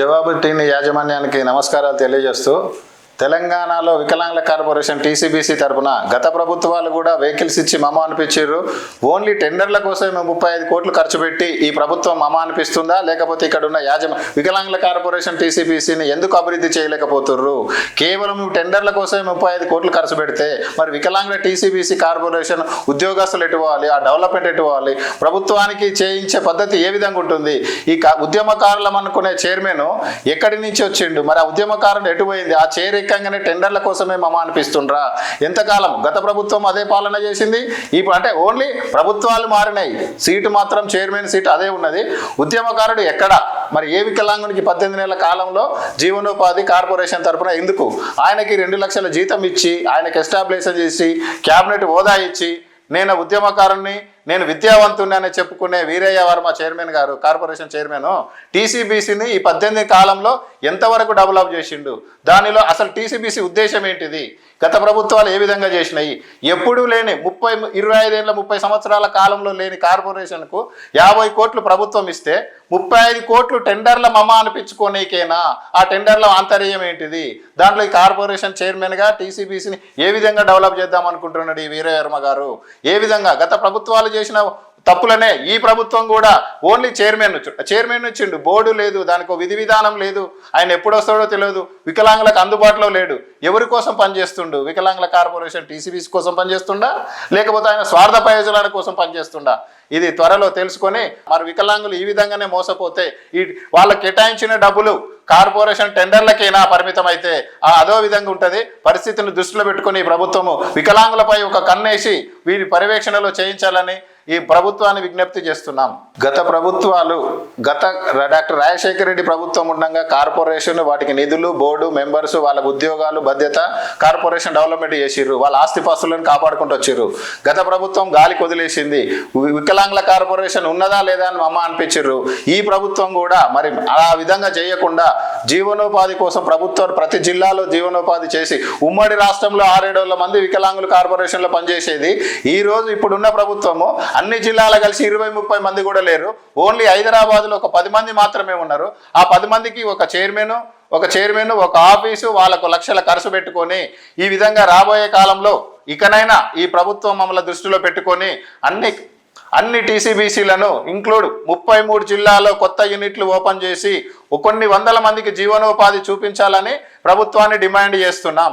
జవాబు టీని యాజమాన్యానికి నమస్కారాలు తెలియజేస్తూ తెలంగాణలో వికలాంగుల కార్పొరేషన్ టీసీబీసీ తరఫున గత ప్రభుత్వాలు కూడా వెహికల్స్ ఇచ్చి మమ అనిపించారు. ఓన్లీ టెండర్ల కోసమే ముప్పై ఐదు కోట్లు ఖర్చు పెట్టి ఈ ప్రభుత్వం మమ అనిపిస్తుందా? లేకపోతే ఇక్కడ ఉన్న యాజమ వికలాంగుల కార్పొరేషన్ టీసీబీసీని ఎందుకు అభివృద్ధి చేయలేకపోతుర్రు? కేవలం టెండర్ల కోసమే ముప్పై ఐదు కోట్లు ఖర్చు పెడితే మరి వికలాంగుల టీసీబీసీ కార్పొరేషన్ ఉద్యోగస్తులు ఎటువాలి ఆ డెవలప్మెంట్ ఎటువాలి ప్రభుత్వానికి చేయించే పద్ధతి ఏ విధంగా ఉంటుంది? ఈ ఉద్యమకారులం అనుకునే చైర్మన్ ఎక్కడి నుంచి వచ్చిండు? మరి ఆ ఉద్యమకారులు ఎటు ఆ చైర్ వ్యతిరేకంగానే టెండర్ల కోసమే మమ అనిపిస్తుండ్రా. ఎంతకాలం? గత ప్రభుత్వం అదే పాలన చేసింది. ఇప్పుడు అంటే ఓన్లీ ప్రభుత్వాలు మారినాయి. సీటు మాత్రం చైర్మన్ సీట్ అదే ఉన్నది. ఉద్యమకారుడు ఎక్కడ? మరి ఏ వికలాంగునికి పద్దెనిమిది నెలల కాలంలో జీవనోపాధి కార్పొరేషన్ తరపున ఎందుకు? ఆయనకి రెండు లక్షల జీతం ఇచ్చి ఆయనకి ఎస్టాబ్లిషన్ చేసి క్యాబినెట్ హోదా ఇచ్చి నేను ఉద్యమకారుణ్ణి నేను విద్యావంతుని అని చెప్పుకునే వీరయ్య వర్మ చైర్మన్ గారు కార్పొరేషన్ చైర్మన్ టీసీబీసీని ఈ పద్దెనిమిది కాలంలో ఎంతవరకు డెవలప్ చేసిండు? దానిలో అసలు టీసీబీసీ ఉద్దేశం ఏంటిది? గత ప్రభుత్వాలు ఏ విధంగా చేసినాయి? ఎప్పుడూ లేని ముప్పై ఇరవై ఐదేళ్ళ ముప్పై సంవత్సరాల కాలంలో లేని కార్పొరేషన్కు యాభై కోట్లు ప్రభుత్వం ఇస్తే ముప్పై ఐదు కోట్లు టెండర్ల మమ అనిపించుకోనీకేనా? ఆ టెండర్ల ఆంతర్యం ఏంటిది? దాంట్లో ఈ కార్పొరేషన్ చైర్మన్గా టీసీబీసీని ఏ విధంగా డెవలప్ చేద్దాం అనుకుంటున్నాడు ఈ వీరవర్మ గారు? ఏ విధంగా? గత ప్రభుత్వాలు చేసిన తప్పులనే ఈ ప్రభుత్వం కూడా ఓన్లీ చైర్మన్ చైర్మన్ వచ్చిండు బోర్డు లేదు దానికి విధి విధానం లేదు ఆయన ఎప్పుడు వస్తాడో తెలియదు వికలాంగులకు అందుబాటులో లేడు ఎవరి కోసం పనిచేస్తుండు వికలాంగుల కార్పొరేషన్ టీసీబీస్ కోసం పనిచేస్తుండా లేకపోతే ఆయన స్వార్థ ప్రయోజనాల కోసం పనిచేస్తుండా? ఇది త్వరలో తెలుసుకొని మరి వికలాంగులు ఈ విధంగానే మోసపోతే ఈ వాళ్ళకి కేటాయించిన డబ్బులు కార్పొరేషన్ టెండర్లకైనా పరిమితం అయితే ఆ అదో విధంగా ఉంటుంది. పరిస్థితిని దృష్టిలో పెట్టుకొని ప్రభుత్వము వికలాంగులపై ఒక కన్నేసి వీరి పర్యవేక్షణలో చేయించాలని ఈ ప్రభుత్వాన్ని విజ్ఞప్తి చేస్తున్నాం. గత ప్రభుత్వాలు గత డాక్టర్ రాజశేఖర రెడ్డి ప్రభుత్వం ఉండగా కార్పొరేషన్ వాటికి నిధులు బోర్డు మెంబర్స్ వాళ్ళ ఉద్యోగాలు బాధ్యత కార్పొరేషన్ డెవలప్మెంట్ చేసిర్రు. వాళ్ళ ఆస్తిపాస్తులను కాపాడుకుంటూ వచ్చిర్రు. గత ప్రభుత్వం గాలి కొదిలేసింది. వికలాంగుల కార్పొరేషన్ ఉన్నదా లేదా అని అమ్మ అనిపించిర్రు. ఈ ప్రభుత్వం కూడా మరి ఆ విధంగా చేయకుండా జీవనోపాధి కోసం ప్రభుత్వం ప్రతి జిల్లాలో జీవనోపాధి చేసి ఉమ్మడి రాష్ట్రంలో ఆరేడు మంది వికలాంగులు కార్పొరేషన్లో పనిచేసేది. ఈ రోజు ఇప్పుడున్న ప్రభుత్వము అన్ని జిల్లాలు కలిసి ఇరవై ముప్పై మంది కూడా లేరు. ఓన్లీ హైదరాబాద్లో ఒక పది మంది మాత్రమే ఉన్నారు. ఆ పది మందికి ఒక చైర్మన్ ఒక చైర్మన్ ఒక ఆఫీసు వాళ్ళకు లక్షల ఖర్చు పెట్టుకొని ఈ విధంగా రాబోయే కాలంలో ఇకనైనా ఈ ప్రభుత్వం మమ్మల్ని దృష్టిలో పెట్టుకొని అన్ని అన్ని టీసీబీసీలను ఇంక్లూడ్ ముప్పై మూడు జిల్లాల్లో కొత్త యూనిట్లు ఓపెన్ చేసి కొన్ని వందల మందికి జీవనోపాధి చూపించాలని ప్రభుత్వాన్ని డిమాండ్ చేస్తున్నాం.